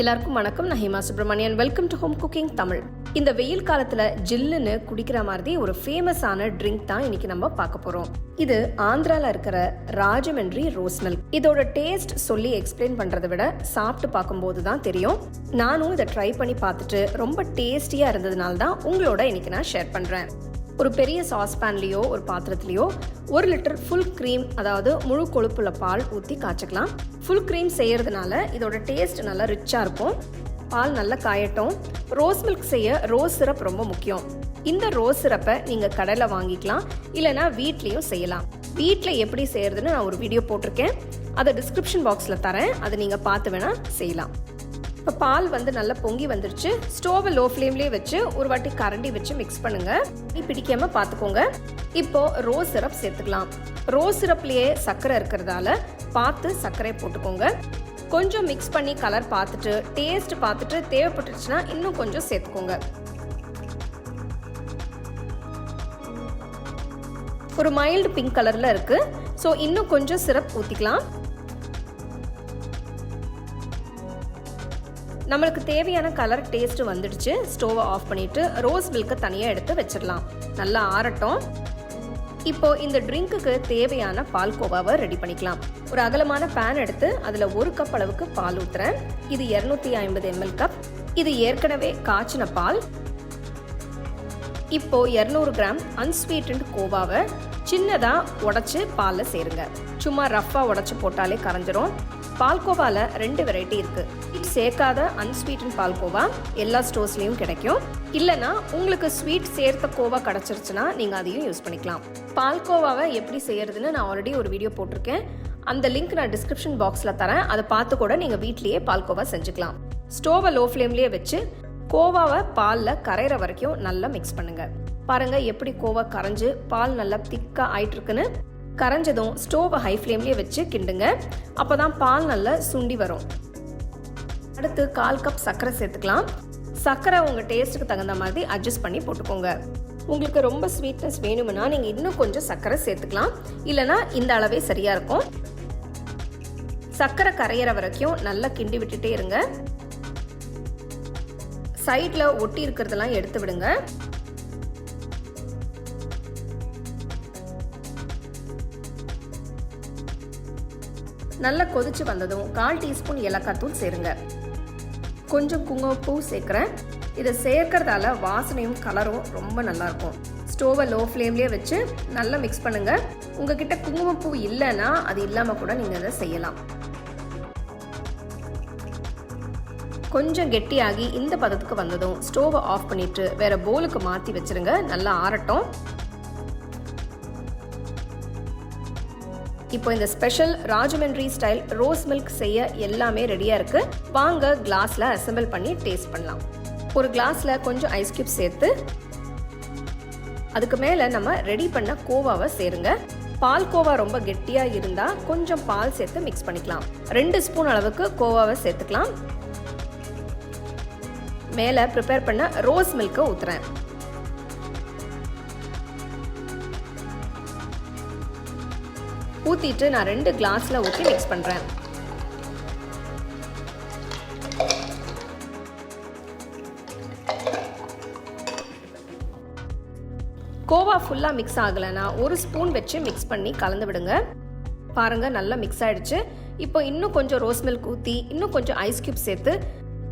எல்லாருக்கும் வணக்கம். நான் Hema Subramanian welcome to home cooking Tamil இந்த வெயில் காலத்துல ஜில்லுன்னு குடிக்கிற மாதிரி ஒரு ஃபேமஸான ட்ரிங்க் தான் இன்னைக்கு நம்ம பார்க்க போறோம். இது ஆந்திரால இருக்கிற ராஜமன்றி ரோஸ் மில்க் இதோட டேஸ்ட் சொல்லி எக்ஸ்பிளைன் பண்றதை விட சாப்பிட்டு பார்க்கும்போது தான் தெரியும். நானும் இதை ட்ரை பண்ணி பார்த்துட்டு ரொம்ப டேஸ்டியா இருந்ததுனால தான் உங்களோட இன்னைக்கு நான் ஷேர் பண்றேன். ஒரு பெரிய சாஸ்பேன்லேயோ ஒரு பாத்திரத்துலேயோ ஒரு லிட்டர் ஃபுல் க்ரீம் அதாவது முழு கொழுப்புள்ள பால் ஊற்றி காய்ச்சிக்கலாம். ஃபுல் க்ரீம் செய்கிறதுனால இதோட டேஸ்ட் நல்லா ரிச்சாக இருக்கும். பால் நல்லா காயட்டும். ரோஸ் மில்க் செய்ய ரோஸ் சிரப் ரொம்ப முக்கியம். இந்த ரோஸ் சிரப்பை நீங்கள் கடையில் வாங்கிக்கலாம். இல்லைனா வீட்லேயும் செய்யலாம். வீட்டில் எப்படி செய்யறதுன்னு நான் ஒரு வீடியோ போட்டிருக்கேன். அதை டிஸ்கிரிப்ஷன் பாக்ஸில் தரேன். அதை நீங்கள் பார்த்து வேணால் செய்யலாம். இப்போ பால் வந்து நல்லா பொங்கி வந்துருச்சு. ஸ்டோவை லோ ஃப்ளேம்லேயே வச்சு ஒரு வாட்டி கரண்டி வச்சு மிக்ஸ் பண்ணுங்க. நீ பிடிக்காம பார்த்துக்கோங்க இப்போ ரோஸ் சிரப் சேர்த்துக்கலாம். ரோஸ் சிரப்லேயே சர்க்கரை இருக்கிறதால பார்த்து சர்க்கரை போட்டுக்கோங்க. கொஞ்சம் மிக்ஸ் பண்ணி கலர் பார்த்துட்டு டேஸ்ட் பார்த்துட்டு தேவைப்பட்டுச்சுன்னா இன்னும் கொஞ்சம் சேர்த்துக்கோங்க. ஒரு மைல்டு பிங்க் கலரில் இருக்குது ஸோ இன்னும் கொஞ்சம் சிரப் ஊற்றிக்கலாம் நம்மளுக்கு தேவையான கலர் டேஸ்ட் வந்துடுச்சு. ஸ்டோவை ஆஃப் பண்ணிட்டு ரோஸ் மில்க்கை தனியாக எடுத்து வச்சிடலாம். நல்லா ஆறட்டும். இப்போ இந்த ட்ரிங்க்குக்கு தேவையான பால் கோவாவை ரெடி பண்ணிக்கலாம். ஒரு அகலமான பேன் எடுத்து அதில் ஒரு கப் அளவுக்கு பால் ஊற்றுறேன் இது இரநூத்தி ஐம்பது எம்எல் கப் இது ஏற்கனவே காய்ச்சின பால். இப்போ இரநூறு கிராம் அன்ஸ்வீட்டன்ட் கோவாவை சின்னதாக உடச்சி பாலில் சேருங்க. சும்மா ரஃப்பாக உடச்சி போட்டாலே கரைஞ்சிரும். பால்கோவாவில் ரெண்டு வெரைட்டி இருக்குது சேர்க்காத அன்ஸ்வீட்டன் பால்கோவா எல்லா ஸ்டோர்ஸ்லேயும் கிடைக்கும். இல்லைனா உங்களுக்கு ஸ்வீட் சேர்த்த கோவா கிடச்சிருச்சுன்னா நீங்கள் அதையும் யூஸ் பண்ணிக்கலாம். பால்கோவாவை எப்படி செய்யறதுன்னு நான் ஆல்ரெடி ஒரு வீடியோ போட்டிருக்கேன். அந்த லிங்க் நான் டிஸ்கிரிப்ஷன் பாக்ஸில் தரேன். அதை பார்த்து கூட நீங்கள் வீட்லேயே பால்கோவா செஞ்சுக்கலாம். ஸ்டோவை லோ ஃப்ளேம்லேயே வச்சு கோவாவை பாலில் கரையிற வரைக்கும் நல்லா மிக்ஸ் பண்ணுங்கள் பாருங்கள் எப்படி கோவா கரைஞ்சு பால் நல்லா திக்காக ஆயிட்டு இருக்குன்னு கரைஞ்சதும் ஸ்டோவை ஹை ஃப்ளேம்லேயே வச்சு கிண்டுங்க. அப்போ தான் பால் நல்லா சுண்டி வரும். அடுத்து கால் கப் சர்க்கரை சேர்த்துக்கலாம். சர்க்கரை உங்கள் டேஸ்ட்டுக்கு தகுந்த மாதிரி அட்ஜஸ்ட் பண்ணி போட்டுக்கோங்க. உங்களுக்கு ரொம்ப ஸ்வீட்னஸ் வேணும்னா நீங்கள் இன்னும் கொஞ்சம் சர்க்கரை சேர்த்துக்கலாம். இல்லைனா இந்த அளவே சரியாக இருக்கும். சர்க்கரை கரையிற வரைக்கும் நல்லா கிண்டி விட்டுட்டே இருங்க. சைடில் ஒட்டி இருக்கிறதெல்லாம் எடுத்து விடுங்க. நல்லா கொதிச்சு வந்ததும் கால் டீஸ்பூன் ஏலக்காய்த்தூள் சேருங்க. கொஞ்சம் குங்குமப்பூ சேர்க்குறேன். இதை சேர்க்கறதால வாசனையும் கலரும் ரொம்ப நல்லாயிருக்கும். ஸ்டோவை லோ ஃப்ளேம்லேயே வச்சு நல்லா மிக்ஸ் பண்ணுங்கள் உங்ககிட்ட குங்குமப்பூ இல்லைன்னா அது இல்லாமல் கூட நீங்கள் அதை செய்யலாம். கொஞ்சம் கெட்டியாகி இந்த பதத்துக்கு வந்ததும் ஸ்டோவை ஆஃப் பண்ணிவிட்டு வேறு போலுக்கு மாற்றி வச்சிருங்க. நல்லா ஆறட்டும். இப்போ இந்த special Rajahmundry style rose milk செய்ய எல்லாமே ரெடியாக இருக்குது வாங்க கிளாஸில் அசெம்பிள் பண்ணி டேஸ்ட் பண்ணலாம். ஒரு கிளாஸில் கொஞ்சம் ஐஸ் கியூப் சேர்த்து அதுக்கு மேலே நம்ம ரெடி பண்ண கோவாவை சேருங்க. பால் கோவா ரொம்ப கெட்டியாக இருந்தால் கொஞ்சம் பால் சேர்த்து மிக்ஸ் பண்ணிக்கலாம். ரெண்டு ஸ்பூன் அளவுக்கு கோவாவை சேர்த்துக்கலாம். மேலே ப்ரிப்பேர் பண்ண ரோஸ் மில்க்கை ஊற்றுறேன் ஊற்றிட்டு நான் ரெண்டு கிளாஸில் ஊற்றி மிக்ஸ் பண்ணுறேன் கோவா ஃபுல்லாக மிக்ஸ் ஆகலைன்னா ஒரு ஸ்பூன் வச்சு மிக்ஸ் பண்ணி கலந்து விடுங்க. பாருங்கள் நல்லா மிக்ஸ் ஆகிடுச்சு இப்போ இன்னும் கொஞ்சம் ரோஸ் மில்க் ஊற்றி இன்னும் கொஞ்சம் ஐஸ் க்யூப் சேர்த்து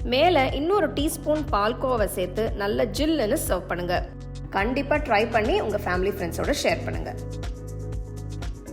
மேலே இன்னொரு டீஸ்பூன் பால்கோவை சேர்த்து நல்ல ஜில்லுன்னு சர்வ் பண்ணுங்கள் கண்டிப்பாக ட்ரை பண்ணி உங்கள் ஃபேமிலி ஃப்ரெண்ட்ஸோட ஷேர் பண்ணுங்கள்